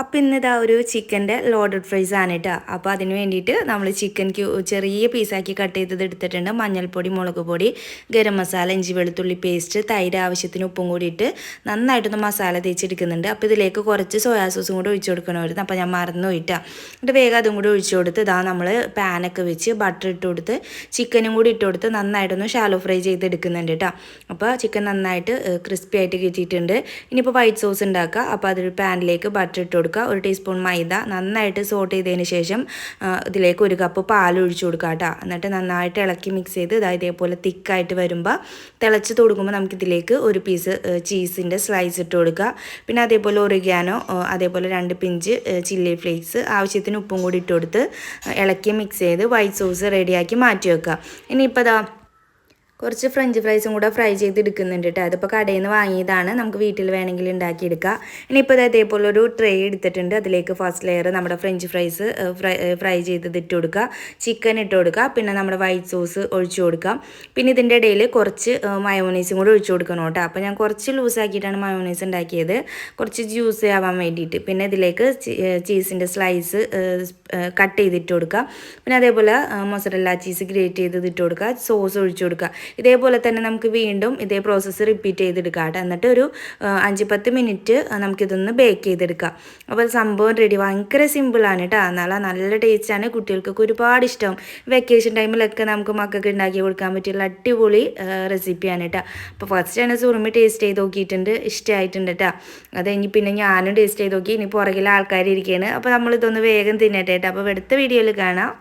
അപ്പോൾ ഇന്ന് ഇതാ ഒരു ചിക്കന്റെ ലോഡഡ് ഫ്രൈസ് ആണ് കേട്ടോ അപ്പോൾ അതിന് വേണ്ടിയിട്ട് നമ്മൾ ചിക്കൻ ചെറിയ പീസാക്കി കട്ട് ചെയ്തത് എടുത്തിട്ടുണ്ട്. മഞ്ഞൾപ്പൊടി മുളക് പൊടി ഗരം മസാല ഇഞ്ചി വെളുത്തുള്ളി പേസ്റ്റ് തൈര് ആവശ്യത്തിന് ഉപ്പും കൂടിയിട്ട് നന്നായിട്ടൊന്ന് മസാല തേച്ചെടുക്കുന്നുണ്ട്. അപ്പോൾ ഇതിലേക്ക് കുറച്ച് സോയാ സോസും കൂടി ഒഴിച്ചു കൊടുക്കണമായിരുന്നു അപ്പോൾ ഞാൻ മറന്നു പോയിട്ടാ എന്നിട്ട് വേഗം അതും കൂടി ഒഴിച്ചു കൊടുത്ത് ഇതാ നമ്മൾ പാനൊക്കെ വെച്ച് ബട്ടർ ഇട്ട് കൊടുത്ത് ചിക്കനും കൂടി ഇട്ട് കൊടുത്ത് നന്നായിട്ടൊന്ന് ഷാലോ ഫ്രൈ ചെയ്തെടുക്കുന്നുണ്ട് കേട്ടോ അപ്പോൾ ചിക്കൻ നന്നായിട്ട് ക്രിസ്പി ആയിട്ട് കിട്ടിയിട്ടുണ്ട്. ഇനിയിപ്പോൾ വൈറ്റ് സോസ് ഉണ്ടാക്കുക അപ്പോൾ അതൊരു പാനിലേക്ക് ബട്ടർ ഇട്ട് കൊടുക്കുക. ഒരു ടീസ്പൂൺ മൈദ നന്നായിട്ട് സോട്ട് ചെയ്തതിന് ശേഷം ഇതിലേക്ക് ഒരു കപ്പ് പാൽ ഒഴിച്ചു കൊടുക്കുക കേട്ടോ. എന്നിട്ട് നന്നായിട്ട് ഇളക്കി മിക്സ് ചെയ്ത് ഇതാ ഇതേപോലെ തിക്കായിട്ട് വരുമ്പോൾ തിളച്ച് തുടങ്ങുമ്പോൾ നമുക്കിതിലേക്ക് ഒരു പീസ് ചീസിന്റെ സ്ലൈസ് ഇട്ട് കൊടുക്കുക. പിന്നെ അതേപോലെ ഒറിഗാനോ അതേപോലെ രണ്ട് പിഞ്ച് ചില്ലി ഫ്ലേക്സ് ആവശ്യത്തിന് ഉപ്പും കൂടി ഇട്ട് കൊടുത്ത് ഇളക്കി മിക്സ് ചെയ്ത് വൈറ്റ് സോസ് റെഡിയാക്കി മാറ്റി വെക്കുക. ഇനിയിപ്പോൾ അതാ കുറച്ച് ഫ്രഞ്ച് ഫ്രൈസും കൂടെ ഫ്രൈ ചെയ്തെടുക്കുന്നുണ്ട് കേട്ടോ അതിപ്പോൾ കടയിൽ നിന്ന് വാങ്ങിയതാണ്. നമുക്ക് വീട്ടിൽ വേണമെങ്കിൽ ഉണ്ടാക്കിയെടുക്കാം. ഇനിയിപ്പോൾ അതേപോലെ ഒരു ട്രേ എടുത്തിട്ടുണ്ട്. അതിലേക്ക് ഫസ്റ്റ് ലെയർ നമ്മുടെ ഫ്രഞ്ച് ഫ്രൈസ് ഫ്രൈ ഫ്രൈ ചെയ്തത് ഇട്ട് കൊടുക്കുക. ചിക്കൻ ഇട്ട് കൊടുക്കുക. പിന്നെ നമ്മുടെ വൈറ്റ് സോസ് ഒഴിച്ചു കൊടുക്കാം പിന്നെ ഇതിന്റെ ഇടയിൽ കുറച്ച് മയോണൈസും കൂടെ ഒഴിച്ചു കൊടുക്കണം കേട്ടോ അപ്പോൾ ഞാൻ കുറച്ച് ലൂസാക്കിയിട്ടാണ് മയോണൈസ് ഉണ്ടാക്കിയത്. കുറച്ച് ജ്യൂസ് ആവാൻ വേണ്ടിയിട്ട്. പിന്നെ ഇതിലേക്ക് ചീസിന്റെ സ്ലൈസ് കട്ട് ചെയ്തിട്ട് കൊടുക്കുക. പിന്നെ അതേപോലെ മൊസറല്ല ചീസ് ഗ്രേറ്റ് ചെയ്തത് ഇട്ട് കൊടുക്കുക. സോസ് ഒഴിച്ചു കൊടുക്കുക. ഇതേപോലെ തന്നെ നമുക്ക് വീണ്ടും ഇതേ പ്രോസസ്സ് റിപ്പീറ്റ് ചെയ്തെടുക്കാം കേട്ടോ. എന്നിട്ട് ഒരു അഞ്ച് പത്ത് മിനിറ്റ് നമുക്കിതൊന്ന് ബേക്ക് ചെയ്തെടുക്കാം. അപ്പോൾ സംഭവം റെഡി ഭയങ്കര സിമ്പിളാണ് കേട്ടോ. എന്നാൽ നല്ല ടേസ്റ്റാണ് കുട്ടികൾക്കൊക്കെ ഒരുപാട് ഇഷ്ടം. വെക്കേഷൻ ടൈമിലൊക്കെ നമുക്ക് മക്കൾക്ക് ഉണ്ടാക്കി കൊടുക്കാൻ പറ്റിയുള്ള അടിപൊളി റെസിപ്പിയാണ് കേട്ടോ. അപ്പോൾ ഫസ്റ്റ് ആണ് സുറുമി ടേസ്റ്റ് ചെയ്ത് നോക്കിയിട്ടുണ്ട്. ഇഷ്ടമായിട്ടുണ്ട് കേട്ടോ. അത് ഇനി പിന്നെ ഞാനും ടേസ്റ്റ് ചെയ്ത് നോക്കി. ഇനി പുറകിലെ ആൾക്കാർ ഇരിക്കുകയാണ് അപ്പോൾ നമ്മളിതൊന്ന് വേഗം തിന്നട്ടെ കേട്ടോ. അപ്പോൾ അടുത്ത വീഡിയോയിൽ കാണാം.